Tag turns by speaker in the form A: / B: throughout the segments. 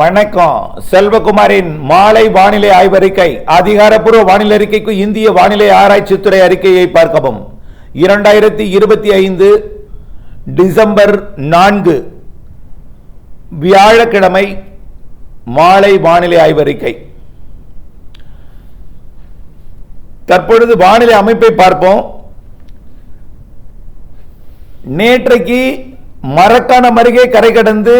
A: வணக்கம். செல்வகுமாரின் மாலை வானிலை ஆய்வறிக்கை அதிகாரப்பூர்வ வானிலை அறிக்கைக்கு இந்திய வானிலை ஆராய்ச்சித்துறை அறிக்கையை பார்க்கவும். இரண்டாயிரத்தி இருபத்தி ஐந்து டிசம்பர் நான்கு வியாழக்கிழமை மாலை வானிலை ஆய்வறிக்கை. தற்பொழுது வானிலை அமைப்பை பார்ப்போம். நேற்றைக்கு மரக்கான அருகே கரை கடந்து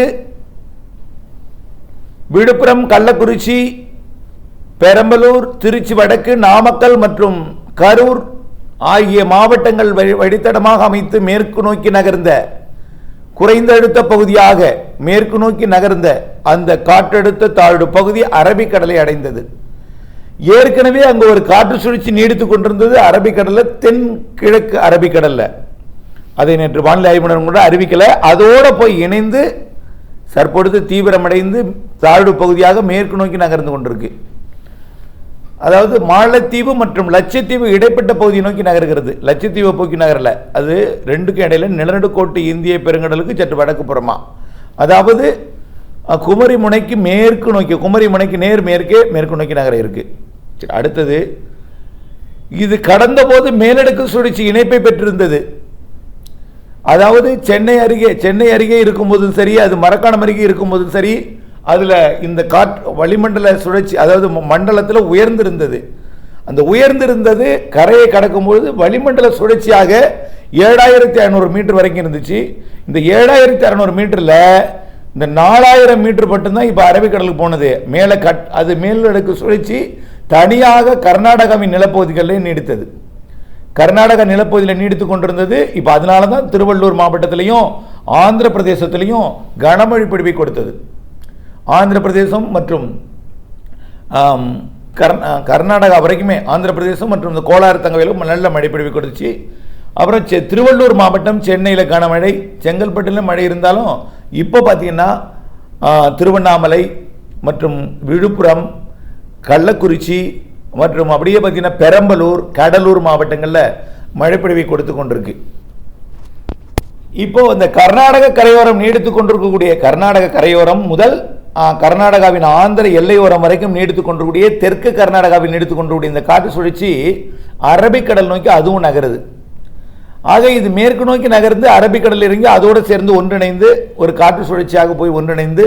A: விழுப்புரம் கள்ளக்குறிச்சி பெரம்பலூர் திருச்சி வடக்கு நாமக்கல் மற்றும் கரூர் ஆகிய மாவட்டங்கள் வழித்தடமாக அமைத்து மேற்கு நோக்கி நகர்ந்த குறைந்த அழுத்த பகுதியாக மேற்கு நோக்கி நகர்ந்த அந்த காற்றழுத்த தாழ்வு பகுதி அரபிக்கடலை அடைந்தது. ஏற்கனவே அங்கு ஒரு காற்று சுழற்சி நீடித்துக் கொண்டிருந்தது அரபிக்கடல்ல தென்கிழக்கு அரபிக்கடல்ல. அதை நேற்று வானிலை ஆய்வு கூட அறிவிக்கல. அதோட போய் இணைந்து தற்பொழுது தீவிரமடைந்து தாழ்வு பகுதியாக மேற்கு நோக்கி நகர்ந்து கொண்டிருக்கு. அதாவது மாலத்தீவு மற்றும் லட்சத்தீவு இடைப்பட்ட பகுதியை நோக்கி நகர்கிறது. லட்சத்தீவை போக்கி நகரல. அது ரெண்டுக்கும் இடையில நிலநடுக்கோட்டு இந்திய பெருங்கடலுக்கு சற்று வடக்கு புறமா. அதாவது குமரி முனைக்கு மேற்கு நோக்கி குமரி முனைக்கு நேர் மேற்கே மேற்கு நோக்கி நகர இருக்கு. அடுத்தது இது கடந்த போது மேலடுக்கு சுழற்சி இணைப்பை பெற்றிருந்தது. அதாவது சென்னை அருகே சென்னை அருகே இருக்கும்போதும் சரி அது மரக்காணம் அருகே இருக்கும்போதும் சரி அதில் இந்த காற்று வளிமண்டல சுழற்சி அதாவது மண்டலத்தில் உயர்ந்திருந்தது. அந்த உயர்ந்திருந்தது கரையை கடக்கும்பொழுது வளிமண்டல சுழற்சியாக ஏழாயிரத்தி ஐநூறு மீட்டர் வரைக்கும் இருந்துச்சு. இந்த ஏழாயிரத்தி அறநூறு மீட்டரில் இந்த நாலாயிரம் மீட்டர் மட்டும்தான் இப்போ அரபிக்கடலுக்கு போனது. மேலே கட் அது மேலடுக்கு சுழற்சி தனியாக கர்நாடகாவின் நிலப்பகுதிகளிலே நீடித்தது. கர்நாடக நிலப்பகுதியில் நீடித்து கொண்டிருந்தது. இப்போ அதனால தான் திருவள்ளூர் மாவட்டத்திலையும் ஆந்திர பிரதேசத்திலையும் கனமழை பிடிவை கொடுத்தது. ஆந்திர பிரதேசம் மற்றும் கர் கர்நாடகா வரைக்குமே ஆந்திர பிரதேசம் மற்றும் இந்த கோலாறு தங்கவேலும் நல்ல மழை பிடிவை கொடுத்துச்சு. அப்புறம் செ- திருவள்ளூர் மாவட்டம் சென்னையில் கனமழை செங்கல்பட்டிலும் மழை இருந்தாலும் இப்போ பார்த்தீங்கன்னா திருவண்ணாமலை மற்றும் விழுப்புரம் கள்ளக்குறிச்சி மற்றும் அப்படியே பார்த்தீங்கன்னா பெரம்பலூர் கடலூர் மாவட்டங்களில் மழைப்பொழிவை கொடுத்து கொண்டிருக்கு. இப்போ இந்த கர்நாடக கரையோரம் நீடித்து கொண்டிருக்கக்கூடிய கர்நாடக கரையோரம் முதல் கர்நாடகாவின் ஆந்திர எல்லையோரம் வரைக்கும் நீடித்து கொண்டிருக்கக்கூடிய தெற்கு கர்நாடகாவில் நீடித்து கொண்டிருக்கக்கூடிய இந்த காற்று சுழற்சி அரபிக்கடல் நோக்கி அதுவும் நகருது. ஆக இது மேற்கு நோக்கி நகர்ந்து அரபிக்கடலில் இறங்கி அதோடு சேர்ந்து ஒன்றிணைந்து ஒரு காற்று சுழற்சியாக போய் ஒன்றிணைந்து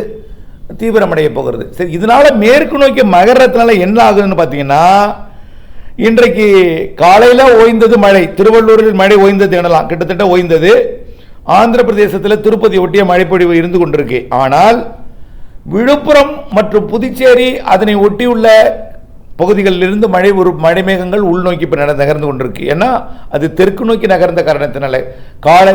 A: தீவிரமடைய போகிறது. சரி இதனால் மேற்கு நோக்கி மகரத்தினால என்ன ஆகுதுன்னு பார்த்தீங்கன்னா இன்றைக்கு காலையில் ஓய்ந்தது மழை திருவள்ளூரில் மழை ஓய்ந்தது எனலாம். கிட்டத்தட்ட ஓய்ந்தது. ஆந்திர பிரதேசத்தில் திருப்பதி ஒட்டிய மழைப்பொழிவு இருந்து கொண்டிருக்கு. ஆனால் விழுப்புரம் மற்றும் புதுச்சேரி அதனை ஒட்டியுள்ள பகுதிகளிலிருந்து மழை ஒரு மழை மேகங்கள் உள்நோக்கி இப்போ நட- நகர்ந்து கொண்டிருக்கு. ஏன்னா அது தெற்கு நோக்கி நகர்ந்த காரணத்தினால காலை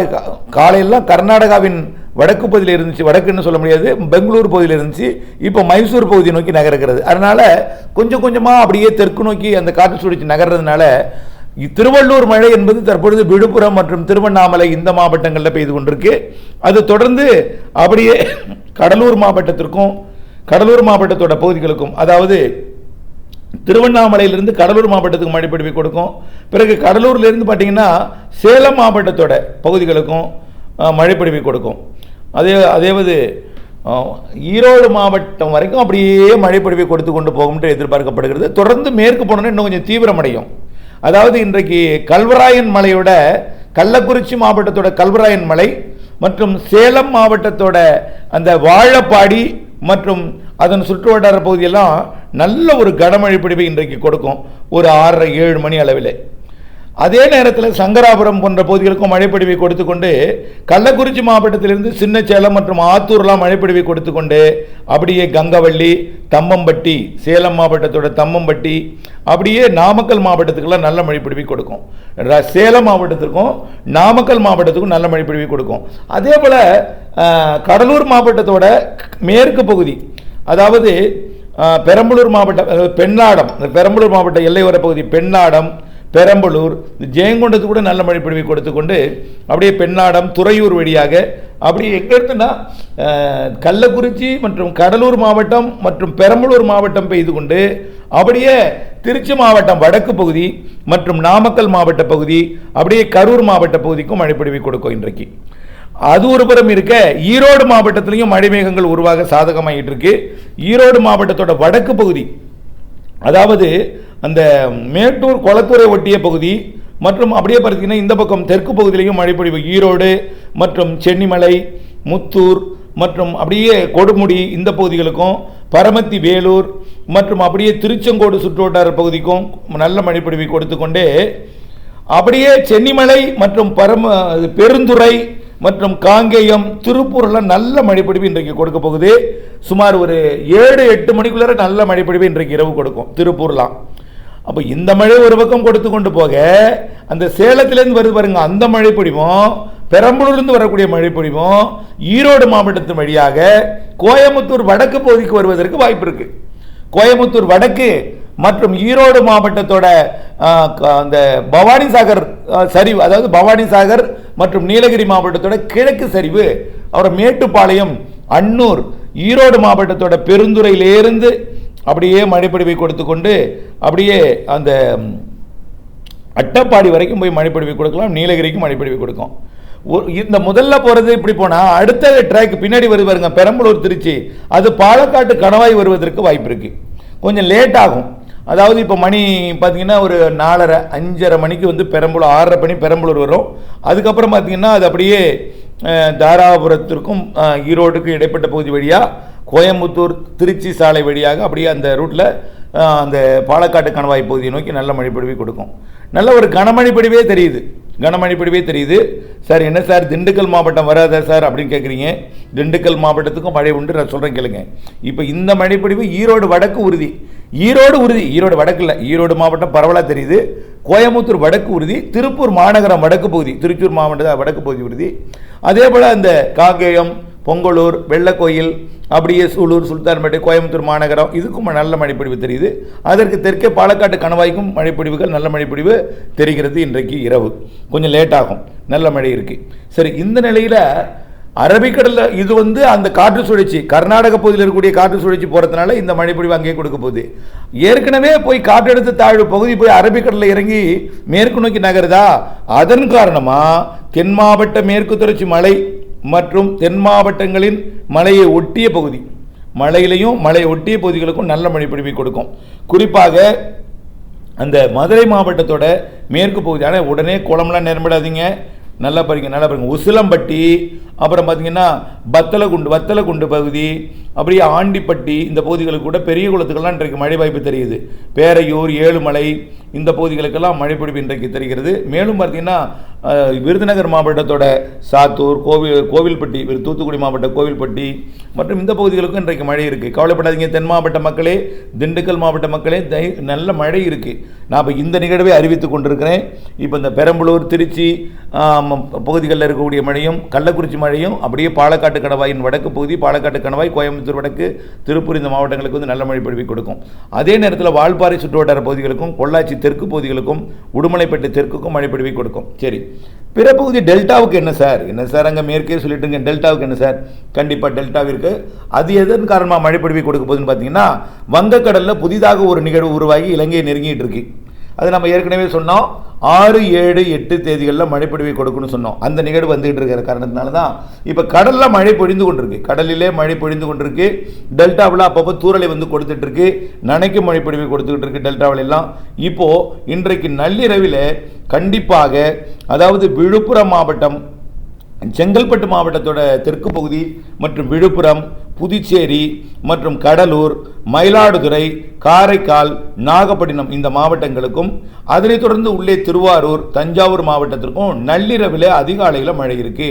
A: காலையெல்லாம் கர்நாடகாவின் வடக்கு பகுதியில் இருந்துச்சு. வடக்குன்னு சொல்ல முடியாது பெங்களூர் பகுதியில் இருந்துச்சு. இப்போ மைசூர் பகுதி நோக்கி நகர்கிறது. அதனால் கொஞ்சம் கொஞ்சமாக அப்படியே தெற்கு நோக்கி அந்த காற்று சுழற்சி நகர்றதுனால திருவள்ளூர் மழை என்பது தற்பொழுது விழுப்புரம் மற்றும் திருவண்ணாமலை இந்த மாவட்டங்களில் பெய்து கொண்டிருக்கு. அது தொடர்ந்து அப்படியே கடலூர் மாவட்டத்திற்கும் கடலூர் மாவட்டத்தோட பகுதிகளுக்கும் அதாவது திருவண்ணாமலையிலிருந்து கடலூர் மாவட்டத்துக்கு மழை பிடிவை கொடுக்கும். பிறகு கடலூர்லேருந்து பார்த்தீங்கன்னா சேலம் மாவட்டத்தோட பகுதிகளுக்கும் அஹ், மழை கொடுக்கும். அதே அதேவது ஈரோடு மாவட்டம் வரைக்கும் அப்படியே மழை கொடுத்து கொண்டு போகும்ட்டு எதிர்பார்க்கப்படுகிறது. தொடர்ந்து மேற்கு போனோன்னா இன்னும் கொஞ்சம் தீவிரமடையும். அதாவது இன்றைக்கு கல்வராயன் மலையோட கள்ளக்குறிச்சி மாவட்டத்தோட கல்வராயன் மலை மற்றும் சேலம் மாவட்டத்தோட அந்த வாழப்பாடி மற்றும் அதன் சுற்றுவட்டார பகுதியெல்லாம் நல்ல ஒரு கனமழை பிடிவை இன்றைக்கு கொடுக்கும் ஒரு ஆறரை ஏழு மணி அளவில். அதே நேரத்தில் சங்கராபுரம் போன்ற பகுதிகளுக்கும் மழைப்பிடிவை கொடுத்து கொண்டு கள்ளக்குறிச்சி மாவட்டத்திலிருந்து சின்னச்சேலம் மற்றும் ஆத்தூர்லாம் மழைப்பிடிவை கொடுத்து கொண்டு அப்படியே கங்கவள்ளி தம்மம்பட்டி சேலம் மாவட்டத்தோட தம்மம்பட்டி அப்படியே நாமக்கல் மாவட்டத்துக்கெல்லாம் நல்ல மழைப்பிடிவை கொடுக்கும். சேலம் மாவட்டத்திற்கும் நாமக்கல் மாவட்டத்துக்கும் நல்ல மழைப்பிடிவை கொடுக்கும். அதே போல் கடலூர் மாவட்டத்தோட மேற்கு பகுதி அதாவது பெரம்பலூர் மாவட்டம் அதாவது பெண்ணாடம் இந்த பெரம்பலூர் மாவட்ட எல்லையோர பகுதி பெண்ணாடம் பெரம்பலூர் இந்த ஜெயங்கொண்டத்து கூட நல்ல மழை பொழிவை கொடுத்து கொண்டு அப்படியே பெண்ணாடம் துறையூர் வழியாக அப்படியே எங்கே இருக்குன்னா கள்ளக்குறிச்சி மற்றும் கடலூர் மாவட்டம் மற்றும் பெரம்பலூர் மாவட்டம் பெய்து கொண்டு அப்படியே திருச்சி மாவட்டம் வடக்கு பகுதி மற்றும் நாமக்கல் மாவட்ட பகுதி அப்படியே கரூர் மாவட்ட பகுதிக்கும் மழை பொழிவை கொடுக்கும் இன்றைக்கு. அது ஒரு புறம் இருக்க ஈரோடு மாவட்டத்திலையும் மழைமேகங்கள் உருவாக சாதகமாகிட்டு இருக்கு ஈரோடு மாவட்டத்தோட வடக்கு பகுதி அதாவது அந்த மேட்டூர் கொளத்துறை ஒட்டிய பகுதி மற்றும் அப்படியே பார்த்தீங்கன்னா இந்த பக்கம் தெற்கு பகுதியிலையும் மழைப்பொழிவு ஈரோடு மற்றும் சென்னிமலை முத்தூர் மற்றும் அப்படியே கொடுமுடி இந்த பகுதிகளுக்கும் பரமத்தி வேலூர் மற்றும் அப்படியே திருச்செங்கோடு சுற்றுவட்டார பகுதிக்கும் நல்ல மழைப்பொழிவை கொடுத்து கொண்டே அப்படியே சென்னிமலை மற்றும் பரம பெருந்துறை மற்றும் காங்கேயம் திருப்பூரில் நல்ல மழைப்பொழிவு இன்றைக்கு கொடுக்க போகுது. சுமார் ஒரு ஏழு எட்டு மணிக்குள்ளே நல்ல மழைப்பொழிவு இன்றைக்கு இரவு கொடுக்கும் திருப்பூர்லாம் அப்போ இந்த மழை ஒரு பக்கம் கொடுத்து கொண்டு போக அந்த சேலத்திலேருந்து வருது பாருங்க அந்த மழை பெரம்பலூர்லேருந்து வரக்கூடிய மழை ஈரோடு மாவட்டத்தின் வழியாக கோயமுத்தூர் வடக்கு பகுதிக்கு வருவதற்கு வாய்ப்பு இருக்கு. கோயமுத்தூர் வடக்கு மற்றும் ஈரோடு மாவட்டத்தோட க- அந்த பவானி சாகர் சரிவு அதாவது பவானி சாகர் மற்றும் நீலகிரி மாவட்டத்தோட கிழக்கு சரிவு அப்புறம் மேட்டுப்பாளையம் அன்னூர் ஈரோடு மாவட்டத்தோட பெருந்துறையிலேருந்து அப்படியே மழைப்பொழிவை கொடுத்து கொண்டு அப்படியே அந்த அட்டப்பாடி வரைக்கும் போய் மழைப்பொழிவை கொடுக்கலாம் நீலகிரிக்கும் மழைப்பொழிவை கொடுக்கும். ஒரு- இந்த முதல்ல போகிறது இப்படி போனால் அடுத்த ட்ராக் பின்னாடி வருது பாருங்க பெரம்பலூர் திருச்சி. அது பாலக்காட்டு கணவாய் வருவதற்கு வாய்ப்பு இருக்குது கொஞ்சம் லேட் ஆகும். அதாவது இப்போ மணி பார்த்திங்கன்னா ஒரு நாலரை அஞ்சரை மணிக்கு வந்து பெரம்பலூர் ஆறரை மணி பெரம்பலூர் வரும். அதுக்கப்புறம் பார்த்திங்கன்னா அது அப்படியே தாராபுரத்திற்கும் ஈரோடுக்கும் இடைப்பட்ட பகுதி வழியாக கோயம்புத்தூர் திருச்சி சாலை வழியாக அப்படியே அந்த ரூட்டில் அந்த பாலக்காட்டு கணவாய் பகுதியை நோக்கி நல்ல மழைப்பொழிவை கொடுக்கும். நல்ல ஒரு கனமழைப்பொழிவே தெரியுது. கனமழைப்பொழிவே தெரியுது. சார் என்ன சார் திண்டுக்கல் மாவட்டம் வராதா சார் அப்படின்னு கேட்குறீங்க திண்டுக்கல் மாவட்டத்துக்கும் மழை உண்டு நான் சொல்கிறேன் கேளுங்க. இப்போ இந்த மழைப்பொழிவு ஈரோடு வடக்கு உறுதி. ஈரோடு உறுதி. ஈரோடு வடக்கு இல்லை ஈரோடு மாவட்டம் பரவலாக தெரியுது. கோயம்புத்தூர் வடக்கு உறுதி திருப்பூர் மாநகரம் வடக்கு பகுதி திருச்சூர் மாவட்ட வடக்கு பகுதி உறுதி. அதே போல் அந்த காங்கேயம் பொங்கலூர் வெள்ளக்கோயில் அப்படியே சூலூர் சுல்தான்பேட்டை கோயம்புத்தூர் மாநகரம் இதுக்கும் நல்ல மழைப்பொழிவு தெரியுது. அதற்கு தெற்கே பாலக்காட்டு கணவாய்க்கும் மழைப்பொழிவுகள் நல்ல மழைப்பொழிவு தெரிகிறது இன்றைக்கு இரவு. கொஞ்சம் லேட் ஆகும். நல்ல மழை இருக்குது சரி இந்த நிலையில் அரபிக்கடலில் இது வந்து அந்த காற்று சுழற்சி கர்நாடக பகுதியில் இருக்கக்கூடிய காற்று சுழற்சி போகிறதுனால இந்த மழைப்பொழிவு அங்கேயே கொடுக்க போகுது. ஏற்கனவே போய் காற்றெடுத்து தாழ்வு பகுதி போய் அரபிக்கடலில் இறங்கி மேற்கு நோக்கி நகருதா? அதன் காரணமாக தென் மாவட்ட மேற்கு தொடர்ச்சி மலை மற்றும் தென் மாவட்டங்களின் மலையை ஒட்டிய பகுதி. மலையிலையும் மலை ஒட்டிய பகுதிகளுக்கும் நல்ல மழை பொழிவை கொடுக்கும். குறிப்பாக அந்த மதுரை மாவட்டத்தோட மேற்கு பகுதியான உடனே குளம்லாம் நிரம்பிடாதீங்க. நல்லா பாருங்க நல்லா பாருங்க. உசிலம்பட்டி அப்புறம் பார்த்தீங்கன்னா பத்தலகுண்டு வத்தலகுண்டு பகுதி அப்படியே ஆண்டிப்பட்டி இந்த பகுதிகளுக்கு கூட பெரிய குளத்துக்கெல்லாம் இன்றைக்கு மழை வாய்ப்பு தெரியுது. பேரையூர் ஏழுமலை இந்த பகுதிகளுக்கெல்லாம் மழை பிடிப்பு இன்றைக்கு தெரிகிறது. மேலும் பார்த்தீங்கன்னா விருதுநகர் மாவட்டத்தோட சாத்தூர் கோவில் கோவில்பட்டி தூத்துக்குடி மாவட்ட கோவில்பட்டி மற்றும் இந்த பகுதிகளுக்கும் இன்றைக்கு மழை இருக்குது கவலைப்படாதீங்க தென் மாவட்ட மக்களே திண்டுக்கல் மாவட்ட மக்களே தை- நல்ல மழை இருக்குது நான் இப்போ இந்த நிகழ்வை அறிவித்துக் கொண்டிருக்கிறேன். இப்போ இந்த பெரம்பலூர் திருச்சி பகுதிகளில் இருக்கக்கூடிய மழையும் கள்ளக்குறிச்சி மழை மழையும் அப்படியே பாலக்காட்டு கணவாயின் வடக்கு பகுதி பாலக்காட்டு கணவாய் கோயம்புத்தூர் வடக்கு திருப்பூர் இந்த மாவட்டங்களுக்கு வந்து நல்ல மழை பொழிவு கொடுக்கும். அதே நேரத்தில் வால்பாறை சுற்றுவட்டார பகுதிகளுக்கும் பொள்ளாச்சி தெற்கு பகுதிகளுக்கும் உடுமலைப்பேட்டை தெற்குக்கும் மழை பொழிவை கொடுக்கும். சரி. பிற பகுதி டெல்டாவுக்கு என்ன சார்? என்ன சார் அங்கே மேற்கே சொல்லிட்டுங்க டெல்டாவுக்கு என்ன சார்? கண்டிப்பாக டெல்டாவிற்கு அது எதன் காரணமாக மழை பொழிவை கொடுக்க போகுதுன்னு பார்த்தீங்கன்னா வங்கக்கடலில் புதிதாக ஒரு நிகழ்வு உருவாகி இலங்கையை நெருங்கிட்டு இருக்கு. அது நம்ம ஏற்கனவே சொன்னோம். ஆறு ஏழு எட்டு தேதிகளில் மழை பொழிவை கொடுக்குன்னு சொன்னோம். அந்த நிகழ்வு வந்துகிட்டு இருக்கிற காரணத்தினால தான் இப்போ கடலில் மழை பொழிந்து கொண்டிருக்கு. கடலிலே மழை பொழிந்து கொண்டிருக்கு. டெல்டாவில் அப்பப்போ தூரலை வந்து கொடுத்துட்ருக்கு நனைக்கு நனைக்கும் மழை பொழிவை கொடுத்துக்கிட்டு இருக்கு டெல்டாவில் எல்லாம். இன்றைக்கு நள்ளிரவில் கண்டிப்பாக அதாவது விழுப்புரம் மாவட்டம் செங்கல்பட்டு மாவட்டத்தோட தெற்கு பகுதி மற்றும் விழுப்புரம் புதுச்சேரி மற்றும் கடலூர் மயிலாடுதுறை காரைக்கால் நாகப்பட்டினம் இந்த மாவட்டங்களுக்கும் அதனைத் தொடர்ந்து உள்ளே திருவாரூர் தஞ்சாவூர் மாவட்டத்திற்கும் நள்ளிரவில் அதிகாலையில் மழை இருக்கு.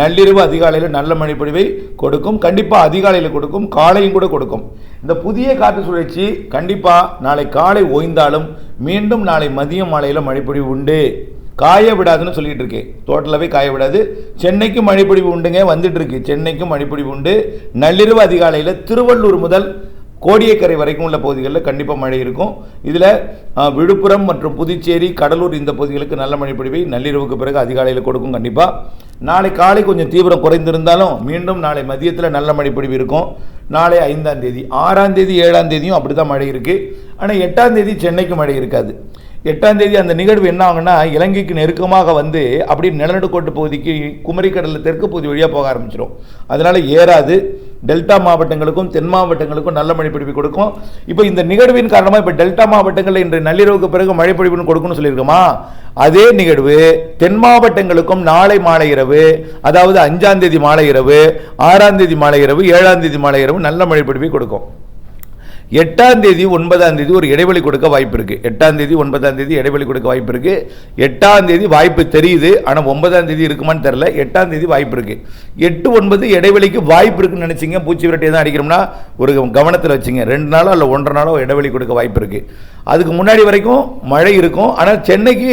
A: நள்ளிரவு அதிகாலையில் நல்ல மழைப்பொழிவை கொடுக்கும். கண்டிப்பாக அதிகாலையில் கொடுக்கும் காலையும் கூட கொடுக்கும். இந்த புதிய காற்று சுழற்சி கண்டிப்பாக நாளை காலை ஓய்ந்தாலும் மீண்டும் நாளை மதியம் மாலையில் மழைப்பொழிவு உண்டு. காய விடாதுன்னு சொல்லிட்டு இருக்கேன் டோட்டலாகவே காய விடாது சென்னைக்கும் மழைப்பொழிவு உண்டுங்க வந்துட்டு இருக்கு சென்னைக்கும் மழைப்பொழிவு உண்டு. நள்ளிரவு அதிகாலையில் திருவள்ளூர் முதல் கோடியக்கரை வரைக்கும் உள்ள பகுதிகளில் கண்டிப்பாக மழை இருக்கும். இதில் விழுப்புரம் மற்றும் புதுச்சேரி கடலூர் இந்த பகுதிகளுக்கு நல்ல மழைப்பொழிவை நள்ளிரவுக்கு பிறகு அதிகாலையில் கொடுக்கும் கண்டிப்பாக நாளை காலை கொஞ்சம் தீவிரம் குறைந்திருந்தாலும் மீண்டும் நாளை மதியத்தில் நல்ல மழைப்பொழிவு இருக்கும். நாளை ஐந்தாம் தேதி. ஆறாம் தேதி ஏழாம் தேதியும் அப்படி தான் மழை இருக்குது ஆனால் எட்டாம் தேதி சென்னைக்கு மழை இருக்காது. எட்டாம் தேதி அந்த நிகழ்வு என்ன ஆகுன்னா இலங்கைக்கு நெருக்கமாக வந்து அப்படி நிலநடுக்கோட்டு பகுதிக்கு குமரிக்கடலில் தெற்கு பகுதி வழியாக போக ஆரம்பிச்சிடும் அதனால் ஏறாது. டெல்டா மாவட்டங்களுக்கும் தென் மாவட்டங்களுக்கும் நல்ல மழை கொடுக்கும். இப்போ இந்த நிகழ்வின் காரணமாக இப்போ டெல்டா மாவட்டங்களில் இன்று நள்ளிரவுக்கு பிறகு மழை பொழிவுன்னு சொல்லியிருக்கோமா? அதே நிகழ்வு தென் மாவட்டங்களுக்கும் நாளை மாலை இரவு அதாவது அஞ்சாம் தேதி மாலை இரவு ஆறாம் தேதி மாலை இரவு ஏழாம் தேதி மாலை இரவு நல்ல மழை பொழிவை கொடுக்கும். எட்டாம் தேதி ஒன்பதாம் தேதி ஒரு இடைவெளி கொடுக்க வாய்ப்பு இருக்கு. எட்டாம் தேதி ஒன்பதாம் தேதி இடைவெளி கொடுக்க வாய்ப்பு இருக்கு. எட்டாம் தேதி வாய்ப்பு தெரியுது ஆனால் ஒன்பதாம் தேதி இருக்குமான்னு தெரியல. எட்டாம் தேதி வாய்ப்பு இருக்கு. எட்டு ஒன்பது இடைவெளிக்கு வாய்ப்பு இருக்குன்னு நினச்சிங்க பூச்சி விரட்டி தான் அடிக்கிறோம்னா ஒரு கவனத்தில் வச்சுங்க. ரெண்டு நாளோ இல்லை ஒன்றரை நாளோ இடைவெளி கொடுக்க வாய்ப்பு இருக்கு. அதுக்கு முன்னாடி வரைக்கும் மழை இருக்கும். ஆனால் சென்னைக்கு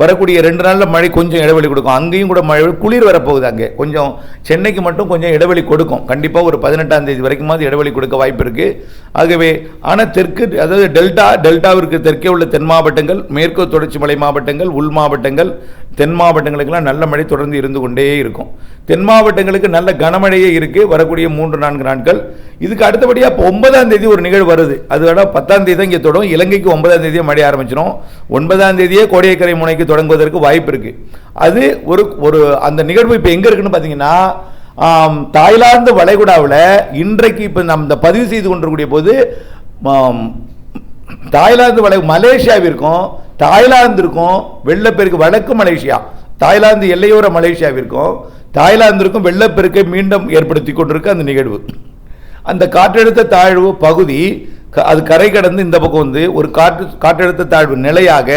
A: வரக்கூடிய ரெண்டு நாளில் மழை கொஞ்சம் இடைவெளி கொடுக்கும். அங்கேயும் கூட மழை குளிர் வரப்போகுது அங்கே. கொஞ்சம் சென்னைக்கு மட்டும் கொஞ்சம் இடைவெளி கொடுக்கும். கண்டிப்பாக ஒரு பதினெட்டாம் தேதி வரைக்குமாவது இடைவெளி கொடுக்க வாய்ப்பு இருக்குது ஆகவே ஆனால் தெற்கு அதாவது டெல்டா டெல்டாவிற்கு தெற்கே உள்ள தென் மாவட்டங்கள் மேற்கு தொடர்ச்சி மலை மாவட்டங்கள் உள் மாவட்டங்கள் தென் மாவட்டங்களுக்கெல்லாம் நல்ல மழை தொடர்ந்து இருந்து கொண்டே இருக்கும். தென் மாவட்டங்களுக்கு நல்ல கனமழையே இருக்குது வரக்கூடிய மூன்று நான்கு நாட்கள். இதுக்கு அடுத்தபடியாக இப்போ ஒன்பதாம் தேதி ஒரு நிகழ்வு வருது. அது வேணால் பத்தாம் தேதி தான் இங்கே தொடரும் இலங்கைக்கு ஒன்பதாம் தேதியே மழை ஆரம்பிச்சிடும் ஒன்பதாம் தேதியே கோடியக்கரை முனைக்கு தொடங்குவதற்கு வாய்ப்பு இருக்குது அது ஒரு ஒரு அந்த நிகழ்வு இப்போ எங்கே இருக்குன்னு பார்த்தீங்கன்னா தாய்லாந்து வளைகுடாவில் இன்றைக்கு இப்போ நம்ம இந்த பதிவு செய்து கொண்டிருக்கக்கூடிய போது தாய்லாந்து வளை மலேசியாவிற்கும் தாய்லாந்திற்கும் வெள்ளப்பெருக்கு வடக்கு மலேசியா தாய்லாந்து எல்லையோர மலேசியாவிற்கும் தாய்லாந்திற்கும் வெள்ளப்பெருக்கை மீண்டும் ஏற்படுத்தி கொண்டிருக்க அந்த நிகழ்வு. அந்த காற்றழுத்த தாழ்வு பகுதி அது கரை கடந்து இந்த பக்கம் வந்து ஒரு காற்று காற்றழுத்த தாழ்வு நிலையாக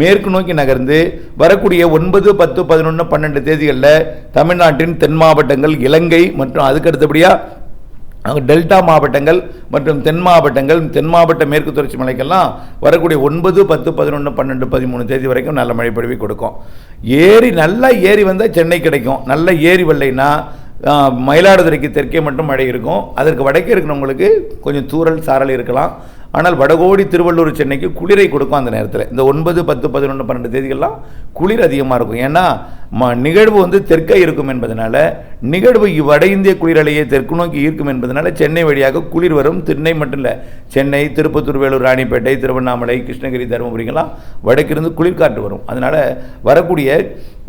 A: மேற்கு நோக்கி நகர்ந்து வரக்கூடிய ஒன்பது பத்து பதினொன்று பன்னெண்டு தேதிகளில் தமிழ்நாட்டின் தென் மாவட்டங்கள் இலங்கை மற்றும் அதுக்கு அடுத்தபடியாக டெல்டா மாவட்டங்கள் மற்றும் தென் மாவட்டங்கள் தென் மாவட்ட மேற்கு தொடர்ச்சி மலைக்கெல்லாம் வரக்கூடிய ஒன்பது பத்து பதினொன்று பன்னெண்டு பதிமூணு தேதி வரைக்கும் நல்ல மழை பொழிவை கொடுக்கும். ஏரி நல்லா ஏரி வந்தால் சென்னை கிடைக்கும். நல்ல ஏரி வரலைன்னா மயிலாடுதுறைக்கு தெற்கே மட்டும் மழை இருக்கும். அதற்கு வடக்கே இருக்கிறவங்களுக்கு கொஞ்சம் தூரல் சாரல் இருக்கலாம். ஆனால் வடகோடி திருவள்ளூர் சென்னைக்கு குளிரை கொடுக்கும் அந்த நேரத்தில். இந்த ஒன்பது பத்து பதினொன்று பன்னெண்டு தேதிகள்லாம் குளிர் அதிகமாக இருக்கும். ஏன்னா ம நிகழ்வு வந்து தெற்கே இருக்கும் என்பதனால நிகழ்வு வட இந்திய குளிரலையை தெற்கு நோக்கி ஈர்க்கும் என்பதனால சென்னை வழியாக குளிர் வரும். சென்னை மட்டும் இல்லை சென்னை திருப்பத்தூர் வேலூர் ராணிப்பேட்டை திருவண்ணாமலை கிருஷ்ணகிரி தருமபுரிங்கெல்லாம் வடக்கிருந்து குளிர்காற்று வரும். அதனால் வரக்கூடிய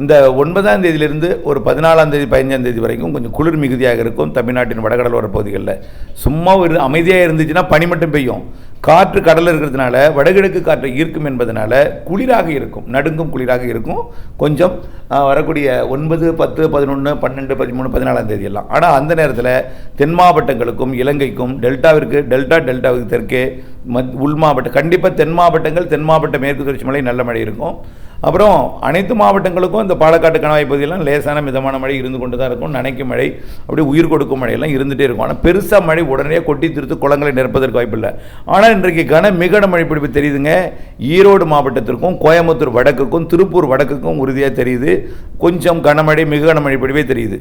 A: இந்த ஒன்பதாம் தேதியிலிருந்து ஒரு பதினாலாம் தேதி பதினஞ்சாம் தேதி வரைக்கும் கொஞ்சம் குளிர் மிகுதியாக இருக்கும். தமிழ்நாட்டின் வடகடலோர பகுதிகளில். சும்மா ஒரு அமைதியாக இருந்துச்சுன்னா பனி மட்டும் பெய்யும். காற்று கடல் இருக்கிறதுனால வடகிழக்கு காற்றை ஈர்க்கும் என்பதனால குளிராக இருக்கும். நடுங்கும் குளிராக இருக்கும். கொஞ்சம் வரக்கூடிய ஒன்பது பத்து பதினொன்று பன்னெண்டு பதிமூணு பதினாலாம் தேதியெல்லாம் ஆனால் அந்த நேரத்தில் தென் மாவட்டங்களுக்கும் இலங்கைக்கும் டெல்டாவிற்கு டெல்டா டெல்டாவுக்கு தெற்கே மத் உள் மாவட்டம் கண்டிப்பாக தென் மாவட்டங்கள் தென் மாவட்ட மேற்கு தொடர்ச்சி மலை நல்ல மழை இருக்கும். அப்புறம் அனைத்து மாவட்டங்களுக்கும் இந்த பாலக்காட்டு கணவாய் பகுதியெல்லாம் லேசான மிதமான மழை இருந்து கொண்டு தான் இருக்கும். நனைக்கும் மழை அப்படியே உயிர் கொடுக்கும் மழையெல்லாம் இருந்துகிட்டே இருக்கும். ஆனால் பெருசாக மழை உடனே கொட்டி திருத்து குளங்களை நிரப்பதற்கு வாய்ப்பில்லை ஆனால் இன்றைக்கு கன மிகன மழை பிடிப்பு தெரியுதுங்க. ஈரோடு மாவட்டத்திற்கும் கோயம்புத்தூர் வடக்குக்கும் திருப்பூர் வடக்குக்கும் உறுதியாக தெரியுது. கொஞ்சம் கனமழை மிக கனமழை பிடிப்பே தெரியுது.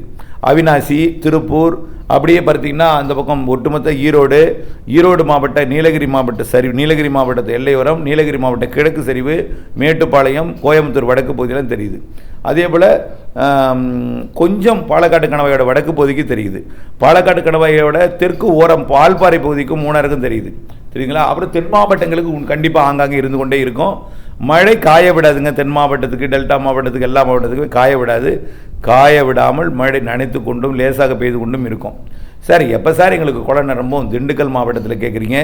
A: அவினாசி திருப்பூர் அப்படியே பார்த்தீங்கன்னா அந்த பக்கம் ஒட்டுமொத்த ஈரோடு ஈரோடு மாவட்ட நீலகிரி மாவட்ட சரிவு நீலகிரி மாவட்டத்து எல்லையோரம் நீலகிரி மாவட்ட கிழக்கு சரிவு மேட்டுப்பாளையம் கோயம்புத்தூர் வடக்கு பகுதியெல்லாம் தெரியுது. அதே போல் கொஞ்சம் பாலக்காட்டு கணவாயோட வடக்கு பகுதிக்கு தெரியுது. பாலக்காட்டு கணவாயோட தெற்கு ஓரம் பால்பாறை பகுதிக்கும் மூணாருக்கும் தெரியுது. சரிங்களா அப்புறம் தென் மாவட்டங்களுக்கு கண்டிப்பாக ஆங்காங்கே இருந்து கொண்டே இருக்கும். மழை காய விடாதுங்க தென் மாவட்டத்துக்கு டெல்டா மாவட்டத்துக்கு எல்லா மாவட்டத்துக்கும் காய விடாது காய விடாமல் மழை நனைத்து கொண்டும் லேசாக பெய்து கொண்டும் இருக்கும். சார் எப்போ சார் எங்களுக்கு குளம் நிரம்பும்? திண்டுக்கல் மாவட்டத்தில் கேட்குறீங்க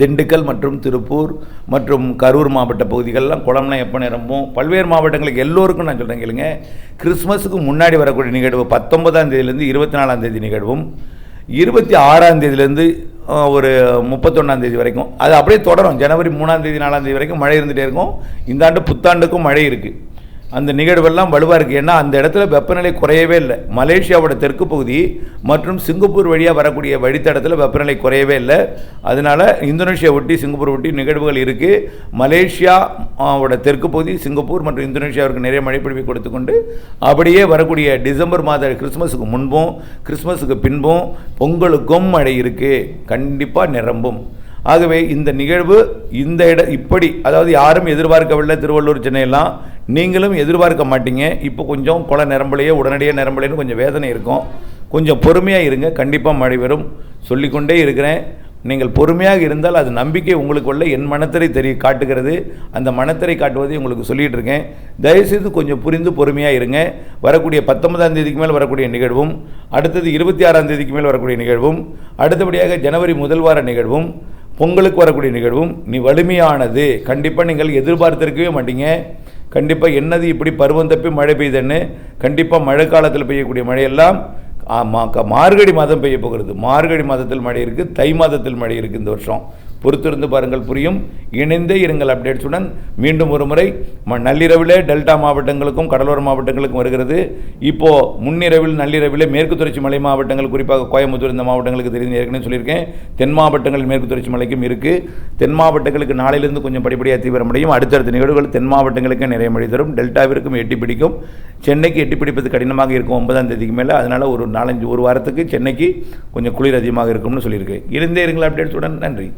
A: திண்டுக்கல் மற்றும் திருப்பூர் மற்றும் கரூர் மாவட்ட பகுதிகளெலாம் குளம்லாம் எப்போ நிரம்பும்? பல்வேறு மாவட்டங்களுக்கு எல்லோருக்கும் நான் சொல்கிறேன் கேளுங்க. கிறிஸ்மஸுக்கு முன்னாடி வரக்கூடிய நிகழ்வு பத்தொன்பதாம் தேதியிலேருந்து இருபத்தி நாலாம் தேதி நிகழ்வும். இருபத்தி ஆறாம் தேதியிலேருந்து ஒரு முப்பத்தொன்னாம் தேதி வரைக்கும். அது அப்படியே தொடரும். ஜனவரி மூணாம் தேதி நாலாம் தேதி வரைக்கும் மழை இருந்துகிட்டே இருக்கும். இந்த ஆண்டு புத்தாண்டுக்கும் மழை இருக்குது அந்த நிகழ்வெல்லாம் வலுவாக இருக்குது ஏன்னா அந்த இடத்துல வெப்பநிலை குறையவே இல்லை. மலேசியாவோட தெற்கு பகுதி மற்றும் சிங்கப்பூர் வழியாக வரக்கூடிய வழித்தடத்தில் வெப்பநிலை குறையவே இல்லை. அதனால் இந்தோனேஷியா ஒட்டி சிங்கப்பூர் ஒட்டி நிகழ்வுகள் இருக்குது மலேசியாவோட தெற்கு பகுதி சிங்கப்பூர் மற்றும் இந்தோனேஷியாவிற்கு நிறைய மழைப்பொழிவை கொடுத்து கொண்டு அப்படியே வரக்கூடிய டிசம்பர் மாத கிறிஸ்மஸுக்கு முன்பும் கிறிஸ்மஸுக்கு பின்பும் பொங்கலுக்கும் மழை இருக்குது கண்டிப்பாக நிரம்பும். ஆகவே இந்த நிகழ்வு இந்த இட இப்படி அதாவது யாரும் எதிர்பார்க்கவில்லை திருவள்ளூர் சென்னையெல்லாம். நீங்களும் எதிர்பார்க்க மாட்டீங்க. இப்போ கொஞ்சம் குள நிரம்பலையே உடனடியாக நிரம்பலைன்னு கொஞ்சம் வேதனை இருக்கும். கொஞ்சம் பொறுமையாக இருங்க. கண்டிப்பாக மழை வரும். சொல்லிக்கொண்டே இருக்கிறேன். நீங்கள் பொறுமையாக இருந்தால் அது நம்பிக்கை உங்களுக்குள்ள என் மனத்திரை தெரிய காட்டுகிறது. அந்த மனத்திரை காட்டுவதை உங்களுக்கு சொல்லிகிட்டு இருக்கேன். தயவுசெய்து கொஞ்சம் புரிந்து பொறுமையாக இருங்க. வரக்கூடிய பத்தொன்பதாம் தேதிக்கு மேல் வரக்கூடிய நிகழ்வும் அடுத்தது இருபத்தி ஆறாம் தேதிக்கு மேல் வரக்கூடிய நிகழ்வும் அடுத்தபடியாக ஜனவரி முதல் வார நிகழ்வும் பொங்கலுக்கு வரக்கூடிய நிகழ்வும் நீ வலிமையானது. கண்டிப்பாக நீங்கள் எதிர்பார்த்திருக்கவே மாட்டீங்க. கண்டிப்பாக என்னது இப்படி பருவம் தப்பி மழை பெய்யுதுன்னு கண்டிப்பாக மழை காலத்தில் பெய்யக்கூடிய மழையெல்லாம் க- மார்கழி மாதம் பெய்ய போகிறது. மார்கழி மாதத்தில் மழை இருக்குது தை மாதத்தில் மழை இருக்குது இந்த வருஷம். பொறுத்திருந்து பாருங்கள் புரியும். இணைந்தே இருங்கள் அப்டேட்ஸுடன். மீண்டும் ஒரு முறை ம- நள்ளிரவிலே டெல்டா மாவட்டங்களுக்கும் கடலோர மாவட்டங்களுக்கும் வருகிறது. இப்போது முன்னிரவில் நள்ளிரவிலே மேற்கு தொடர்ச்சி மலை மாவட்டங்கள் குறிப்பாக கோயம்புத்தூர் இந்த மாவட்டங்களுக்கு தெரிந்து ஏற்கனவே சொல்லியிருக்கேன். தென் மாவட்டங்கள் மேற்கு தொடர்ச்சி மலைக்கும் இருக்குது தென் மாவட்டங்களுக்கு நாளையிலிருந்து கொஞ்சம் படிப்படியாக தீவிரமடையும் அடுத்தடுத்த நிகழ்வுகள் தென் மாவட்டங்களுக்கு நிறைய மழை தரும். டெல்டாவிற்கும் எட்டி பிடிக்கும். சென்னைக்கு எட்டி பிடிப்பது கடினமாக இருக்கும் ஒன்பதாம் தேதிக்கு மேலே. அதனால் ஒரு நாலஞ்சு ஒரு வாரத்துக்கு சென்னைக்கு கொஞ்சம் குளிர் அதிகமாக இருக்கும்னு சொல்லியிருக்கேன் இருந்தே இருங்கள் அப்டேட்ஸுடன். நன்றி.